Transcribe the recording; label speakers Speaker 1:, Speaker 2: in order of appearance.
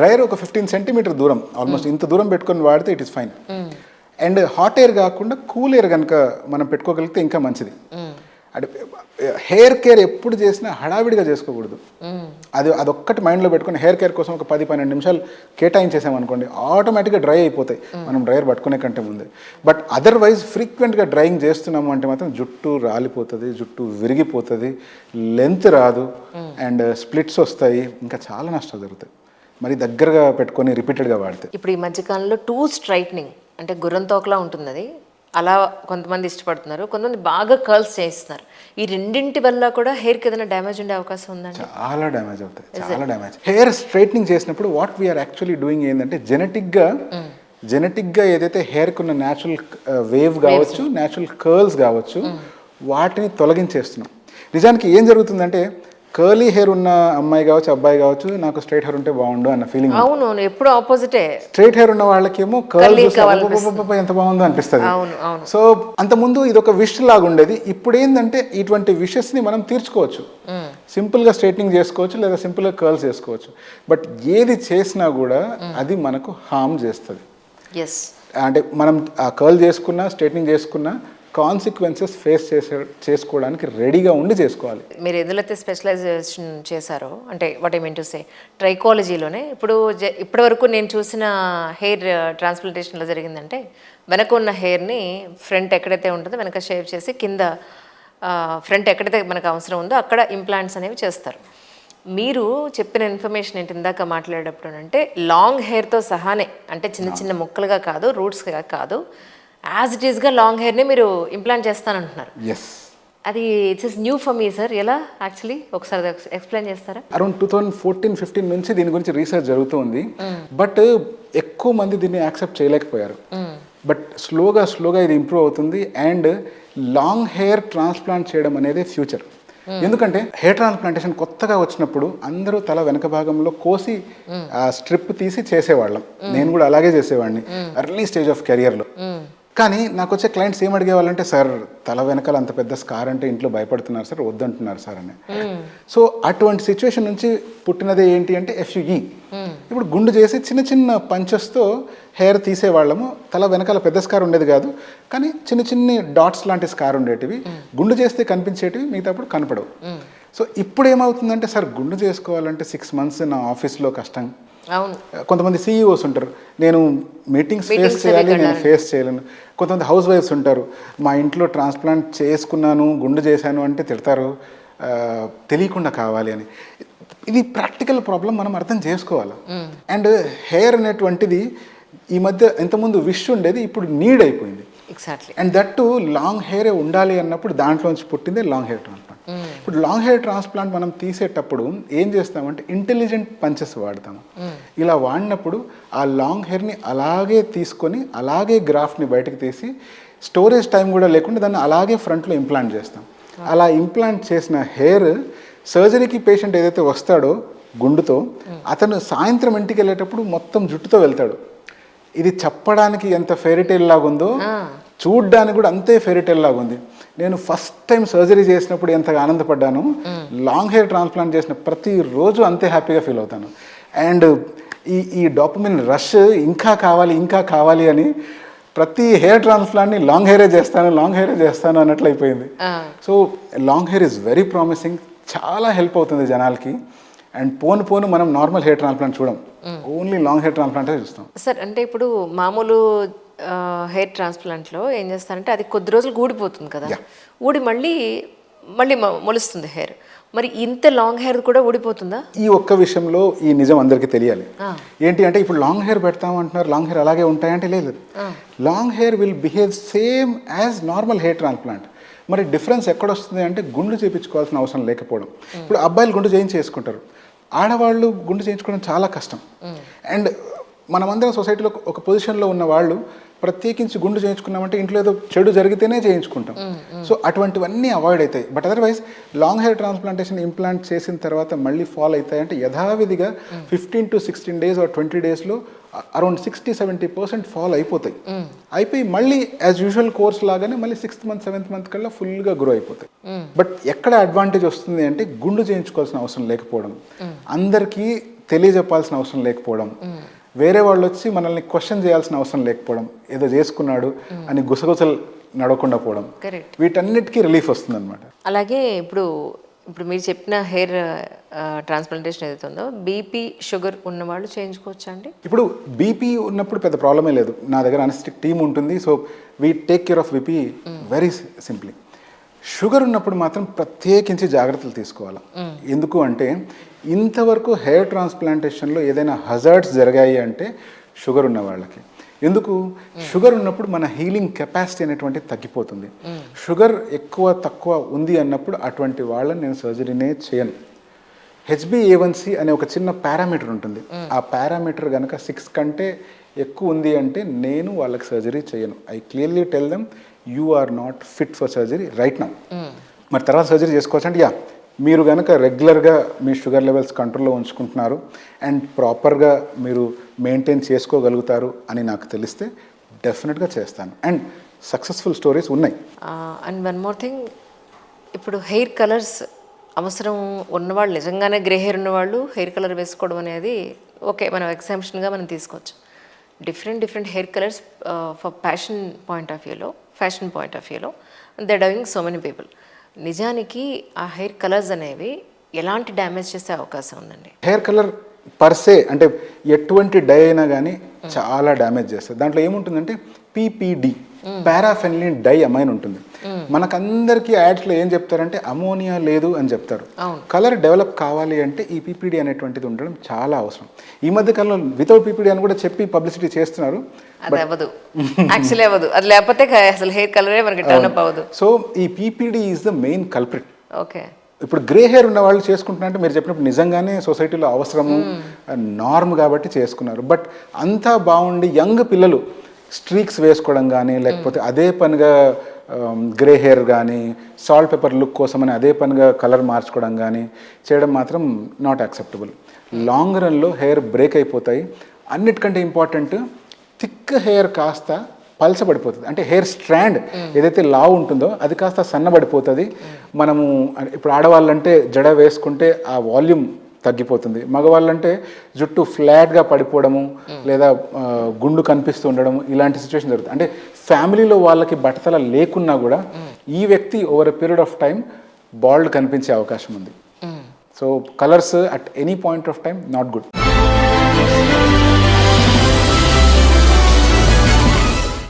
Speaker 1: Dryer ఒక fifteen centimetre దూరం almost ఇంత దూరం పెట్టుకొని వాడితే it is fine and hot air కాకుండా కూల్ ఎయిర్ కనుక మనం పెట్టుకోగలిగితే ఇంకా మంచిది. అంటే హెయిర్ కేర్ ఎప్పుడు చేసినా హడావిడిగా చేసుకోకూడదు. అది అదొక్కటి మైండ్లో పెట్టుకుని హెయిర్ కేర్ కోసం ఒక పది పన్నెండు నిమిషాలు కేటాయించేసామనుకోండి ఆటోమేటిక్గా డ్రై అయిపోతాయి. మనం డ్రైయర్ పట్టుకునే కంటే ముందు. బట్ అదర్వైజ్ ఫ్రీక్వెంట్గా డ్రైయింగ్ చేస్తున్నాము అంటే మాత్రం జుట్టు రాలిపోతుంది జుట్టు విరిగిపోతుంది లెంత్ రాదు అండ్ స్ప్లిట్స్ వస్తాయి ఇంకా చాలా నష్టాలు జరుగుతాయి. మరి దగ్గరగా పెట్టుకొని రిపీటెడ్గా వాడితే.
Speaker 2: ఇప్పుడు ఈ మధ్యకాలంలో టూ స్ట్రైట్నింగ్ అంటే గుర్రం తోకలా ఉంటుంది అది అలా కొంతమంది ఇష్టపడుతున్నారు. కొంతమంది బాగా కర్ల్స్ చేయిస్తున్నారు. ఈ రెండింటి వల్ల కూడా హెయిర్కి ఏదైనా డ్యామేజ్ ఉండే అవకాశం ఉందండి?
Speaker 1: చాలా డ్యామేజ్ అవుతాయి. చాలా డ్యామేజ్ హెయిర్ స్ట్రైట్నింగ్ చేసినప్పుడు what we are actually doing ఏంటంటే జెనెటిక్గా జెనెటిక్గా ఏదైతే హెయిర్కి ఉన్న న్యాచురల్ వేవ్ కావచ్చు న్యాచురల్ కర్ల్స్ కావచ్చు వాటిని తొలగించేస్తున్నాం. నిజానికి ఏం జరుగుతుందంటే కర్లీ హెయిర్ ఉన్న అమ్మాయి కావచ్చు అబ్బాయి కావచ్చు నాకు స్ట్రైట్ హెయిర్ ఉంటే బాగుండు అన్న ఫీలింగ్
Speaker 2: అవును ఎప్పుడు ఆపోజిటే
Speaker 1: స్ట్రైట్ హెయిర్ ఉన్న వాళ్ళకేమో కర్ల్ ఎంత బాగుందో అనిపిస్తుంది. సో అంతకుముందు ఇది ఒక విష్ లాగా ఉండేది. ఇప్పుడు ఏంటంటే ఇటువంటి విషెస్ని మనం తీర్చుకోవచ్చు. సింపుల్గా స్ట్రైట్నింగ్ చేసుకోవచ్చు లేదా సింపుల్గా కర్ల్స్ చేసుకోవచ్చు. బట్ ఏది చేసినా కూడా అది మనకు హామ్ చేస్తుంది. అంటే మనం ఆ కర్ల్ చేసుకున్నా స్ట్రైట్నింగ్ చేసుకున్నా కాన్సిక్వెన్సెస్ ఫేస్ చేసే చేసుకోవడానికి రెడీగా ఉండి చేసుకోవాలి.
Speaker 2: మీరు ఎందులో అయితే స్పెషలైజేషన్ చేశారో అంటే what I mean to say ట్రైకాలజీలోనే ఇప్పుడు జ- ఇప్పటి వరకు నేను చూసిన హెయిర్ ట్రాన్స్ప్లాంటేషన్లో జరిగిందంటే వెనక ఉన్న హెయిర్ని ఫ్రంట్ ఎక్కడైతే ఉంటుందో వెనక షేవ్ చేసి కింద ఫ్రంట్ ఎక్కడైతే మనకు అవసరం ఉందో అక్కడ ఇంప్లాంట్స్ అనేవి చేస్తారు. మీరు చెప్పిన ఇన్ఫర్మేషన్ ఏంటి ఇందాక మాట్లాడేటప్పుడు అంటే లాంగ్ హెయిర్తో సహానే అంటే చిన్న చిన్న ముక్కలుగా కాదు రూట్స్గా కాదు యాజ్ ఇట్ ఈస్గా లాంగ్ హెయిర్ని మీరు ఇంప్లాంట్ చేస్తానంటున్నారు.
Speaker 1: ఎస్
Speaker 2: అది it's is new for me sir ఎలా? యాక్చువల్లీ ఒకసారి ఎక్స్ప్లెయిన్ చేస్తారా?
Speaker 1: Around two thousand fourteen fifteen నుంచి దీని గురించి రీసెర్చ్ జరుగుతుంది. బట్ ఎక్కువ మంది దీన్ని యాక్సెప్ట్ చేయలేకపోయారు. బట్ స్లోగా స్లోగా ఇది ఇంప్రూవ్ అవుతుంది. అండ్ లాంగ్ హెయిర్ ట్రాన్స్ప్లాంట్ చేయడం అనేది ఫ్యూచర్ ఎందుకంటే హెయిర్ ట్రాన్స్ప్లాంటేషన్ కొత్తగా వచ్చినప్పుడు అందరూ తల వెనక భాగంలో కోసి స్ట్రిప్ తీసి చేసేవాళ్ళం. నేను కూడా అలాగే చేసేవాడిని. ఎర్లీ స్టేజ్ ఆఫ్ కెరియర్లో కానీ నాకు వచ్చే క్లయింట్స్ ఏం అడిగేవాళ్ళంటే సార్ తల వెనకాల అంత పెద్ద స్కార్ అంటే ఇంట్లో భయపడుతున్నారు సార్ వద్దంటున్నారు సార్ అని. సో అటువంటి సిచ్యువేషన్ నుంచి పుట్టినదే ఏంటి అంటే ఎఫ్యుఈ ఇప్పుడు గుండు చేసి చిన్న చిన్న పంచెస్తో హెయిర్ తీసేవాళ్ళము. తల వెనకాల పెద్ద స్కార్ ఉండేది కాదు. కానీ చిన్న చిన్ని డాట్స్ లాంటి స్కార్ ఉండేటివి. గుండు చేస్తే కనిపించేటివి మిగతాప్పుడు కనపడవు. సో ఇప్పుడు ఏమవుతుందంటే సార్ గుండు చేసుకోవాలంటే సిక్స్ మంత్స్ నా ఆఫీస్లో కష్టం. కొంతమంది సీఈఓస్ ఉంటారు. నేను మీటింగ్స్ ఫేస్ చేయాలి నేను ఫేస్ చేయలేను. కొంతమంది హౌస్ వైఫ్స్ ఉంటారు. మా ఇంట్లో ట్రాన్స్ప్లాంట్ చేసుకున్నాను గుండు చేశాను అంటే తిడతారు. తెలియకుండా కావాలి అని. ఇది ప్రాక్టికల్ ప్రాబ్లం మనం అర్థం చేసుకోవాలి. అండ్ హెయిర్ అనేటువంటిది ఈ మధ్య ఇంతకుముందు విష్ ఉండేది ఇప్పుడు నీడ్ అయిపోయింది.
Speaker 2: Exactly
Speaker 1: and that to long hair ఉండాలి అన్నప్పుడు దాంట్లోంచి పుట్టిందే లాంగ్ హెయిర్ ట్రాన్స్ప్లాంట్ ఇప్పుడు లాంగ్ హెయిర్ ట్రాన్స్ప్లాంట్ మనం తీసేటప్పుడు ఏం చేస్తామంటే ఇంటెలిజెంట్ పంచెస్ వాడతాము ఇలా వాడినప్పుడు ఆ లాంగ్ హెయిర్ని అలాగే తీసుకొని అలాగే గ్రాఫ్ని బయటకు తీసి స్టోరేజ్ టైం కూడా లేకుండా దాన్ని అలాగే ఫ్రంట్లో ఇంప్లాంట్ చేస్తాం. అలా ఇంప్లాంట్ చేసిన హెయిర్ సర్జరీకి పేషెంట్ ఏదైతే వస్తాడో గుండుతో అతను సాయంత్రం ఇంటికి వెళ్ళేటప్పుడు మొత్తం జుట్టుతో వెళ్తాడు. ఇది చెప్పడానికి ఎంత ఫెయిరీటైల్ లాగా ఉందో చూడ్డానికి కూడా అంతే ఫెయిరీటైల్ లాగా ఉంది. నేను ఫస్ట్ టైం సర్జరీ చేసినప్పుడు ఎంతగా ఆనందపడ్డాను లాంగ్ హెయిర్ ట్రాన్స్ప్లాంట్ చేసిన ప్రతి రోజు అంతే హ్యాపీగా ఫీల్ అవుతాను. అండ్ ఈ ఈ డాపమిన్ రష్ ఇంకా కావాలి ఇంకా కావాలి అని ప్రతి హెయిర్ ట్రాన్స్ప్లాంట్ని లాంగ్ హెయిరే చేస్తాను లాంగ్ హెయిరే చేస్తాను అన్నట్లు అయిపోయింది. So long hair is very promising చాలా హెల్ప్ అవుతుంది జనాలకి. అండ్ పోను పోను మనం నార్మల్ హెయిర్ ట్రాన్స్ప్లాంట్ చూడం. ఓన్లీ లాంగ్ హెయిర్ ట్రాన్స్ప్లాంటే చూస్తాం.
Speaker 2: సార్ అంటే ఇప్పుడు మామూలు హెయిర్ ట్రాన్స్ప్లాంట్లో ఏం చేస్తారంటే అది కొద్ది రోజులు ఊడిపోతుంది కదా. ఊడి మళ్ళీ మళ్ళీ మొలుస్తుంది హెయిర్. మరి ఇంత లాంగ్ హెయిర్ కూడా ఊడిపోతుందా?
Speaker 1: ఈ ఒక్క విషయంలో ఈ నిజం అందరికీ తెలియాలి. ఏంటి అంటే ఇప్పుడు లాంగ్ హెయిర్ పెడతాం అంటున్నారు లాంగ్ హెయిర్ అలాగే ఉంటాయంటే లేదు. Long hair will behave same as normal hair transplant. మరి డిఫరెన్స్ ఎక్కడ వస్తుంది అంటే గుండు చేయించుకోవాల్సిన అవసరం లేకపోవడం. ఇప్పుడు అబ్బాయిలు గుండు చేయించి చేసుకుంటారు ఆడవాళ్ళు గుండు చేయించుకోవడం చాలా కష్టం. అండ్ మనమందరం సొసైటీలో ఒక పొజిషన్లో ఉన్న వాళ్ళు ప్రత్యేకించి గుండు చేయించుకున్నామంటే ఇంట్లో ఏదో చెడు జరిగితేనే చేయించుకుంటాం. సో అటువంటివన్నీ అవాయిడ్ అవుతాయి. But otherwise long hair transplantation implant చేసిన తర్వాత మళ్ళీ ఫాల్ అవుతాయి అంటే యథావిధిగా fifteen to sixteen days or twenty డేస్లో around sixty seventy percent fall అయిపోతాయి. అయిపోయి మళ్ళీ యాజ్ యూజువల్ కోర్స్ లాగానే మళ్ళీ సిక్స్త్ మంత్ సెవెంత్ మంత్ కల్లా ఫుల్గా గ్రో అయిపోతాయి. బట్ ఎక్కడ అడ్వాంటేజ్ వస్తుంది అంటే గుండు చేయించుకోవాల్సిన అవసరం లేకపోవడం. అందరికీ తెలియజెప్పాల్సిన అవసరం లేకపోవడం. వేరే వాళ్ళు వచ్చి మనల్ని క్వశ్చన్ చేయాల్సిన అవసరం లేకపోవడం. ఏదో చేసుకున్నాడు అని గుసగుసలు నడవకుండా పోవడం. వీటన్నిటికీ రిలీఫ్ వస్తుంది అనమాట
Speaker 2: అలాగే ఇప్పుడు ఇప్పుడు మీరు చెప్పిన హెయిర్ ట్రాన్స్ప్లాంటేషన్ ఏదైతే ఉందో బీపీ షుగర్ ఉన్న వాళ్ళు చేయించుకోవచ్చా అండి?
Speaker 1: ఇప్పుడు బీపీ ఉన్నప్పుడు పెద్ద ప్రాబ్లమే లేదు. నా దగ్గర అనస్టిక్ టీమ్ ఉంటుంది. So we take care of BP very simply. Sugar ఉన్నప్పుడు మాత్రం ప్రత్యేకించి జాగ్రత్తలు తీసుకోవాలి. ఎందుకు అంటే ఇంతవరకు హెయిర్ ట్రాన్స్ప్లాంటేషన్లో ఏదైనా హజార్డ్స్ జరిగాయి అంటే షుగర్ ఉన్న వాళ్ళకి. ఎందుకు? షుగర్ ఉన్నప్పుడు మన హీలింగ్ కెపాసిటీ అనేటువంటిది తగ్గిపోతుంది. షుగర్ ఎక్కువ తక్కువ ఉంది అన్నప్పుడు అటువంటి వాళ్ళని నేను సర్జరీనే చేయను. హెచ్బిఏవన్సి అనే ఒక చిన్న పారామీటర్ ఉంటుంది. ఆ పారామీటర్ కనుక సిక్స్ కంటే ఎక్కువ ఉంది అంటే నేను వాళ్ళకి సర్జరీ చేయను. I clearly tell them you are not fit for surgery right now. మరి తర్వాత సర్జరీ చేసుకోవచ్చు అంటే యా మీరు కనుక రెగ్యులర్గా మీ షుగర్ లెవెల్స్ కంట్రోల్లో ఉంచుకుంటున్నారు అండ్ ప్రాపర్గా మీరు మెయింటైన్ చేసుకోగలుగుతారు అని నాకు తెలిస్తే డెఫినెట్గా చేస్తాను. అండ్ సక్సెస్ఫుల్ స్టోరీస్ ఉన్నాయి.
Speaker 2: అండ్ వన్ మోర్ థింగ్ ఇప్పుడు హెయిర్ కలర్స్ అవసరం ఉన్నవాళ్ళు నిజంగానే గ్రే హెయిర్ ఉన్నవాళ్ళు హెయిర్ కలర్ వేసుకోవడం అనేది ఓకే మనం ఎగ్జాంప్షన్గా మనం తీసుకోవచ్చు. Different different hair colours for passion point of వ్యూలో ఫ్యాషన్ పాయింట్ ఆఫ్ వ్యూలో they doing so many people. నిజానికి ఆ హెయిర్ కలర్స్ అనేవి ఎలాంటి డ్యామేజ్ చేసే అవకాశం ఉందండి?
Speaker 1: హెయిర్ కలర్ పర్సే అంటే ఎటువంటి డై అయినా కానీ చాలా డ్యామేజ్ చేస్తుంది. దాంట్లో ఏముంటుందంటే పీపీడి. పారాఫెన్లిన్ డై అమైన్ ఉంటుంది. మనకందరికీ యాడ్స్లో ఏం చెప్తారంటే అమోనియా లేదు అని చెప్తారు. కలర్ డెవలప్ కావాలి అంటే ఈ పీపీడి అనేటువంటిది ఉండడం చాలా అవసరం. ఈ మధ్య కాలంలో వితౌట్ పీపీడి అని కూడా చెప్పి పబ్లిసిటీ చేస్తున్నారు.
Speaker 2: అది లేకపోతే అసలు హెయిర్ కలరే మనకి అవ్వదు.
Speaker 1: సో ఈ PPD is the main culprit
Speaker 2: okay.
Speaker 1: ఇప్పుడు గ్రే హెయిర్ ఉన్న వాళ్ళు చేసుకుంటున్నారంటే మీరు చెప్పినప్పుడు నిజంగానే సొసైటీలో అవసరము నార్మ్ కాబట్టి చేసుకున్నారు. బట్ అంతా బాగుండి యంగ్ పిల్లలు స్ట్రీక్స్ వేసుకోవడం కానీ లేకపోతే అదే పనిగా గ్రే హెయిర్ కానీ సాల్ట్ పేపర్ లుక్ కోసమని అదే పనిగా కలర్ మార్చుకోవడం కానీ చేయడం మాత్రం నాట్ యాక్సెప్టబుల్. లాంగ్ రన్లో హెయిర్ బ్రేక్ అయిపోతాయి. అన్నిటికంటే ఇంపార్టెంట్ థిక్ హెయిర్ కాస్త పలచబడిపోతుంది. అంటే హెయిర్ స్ట్రాండ్ ఏదైతే లావు ఉంటుందో అది కాస్త సన్నబడిపోతుంది. మనము ఇప్పుడు ఆడవాళ్ళంటే జడ వేసుకుంటే ఆ వాల్యూమ్ తగ్గిపోతుంది. మగవాళ్ళంటే జుట్టు ఫ్లాట్గా పడిపోవడము లేదా గుండు కనిపిస్తూ ఉండడం ఇలాంటి సిచ్యువేషన్ జరుగుతుంది. అంటే ఫ్యామిలీలో వాళ్ళకి బట్టతల లేకున్నా కూడా ఈ వ్యక్తి over a period of time bald కనిపించే అవకాశం ఉంది. So colours at any point of time not good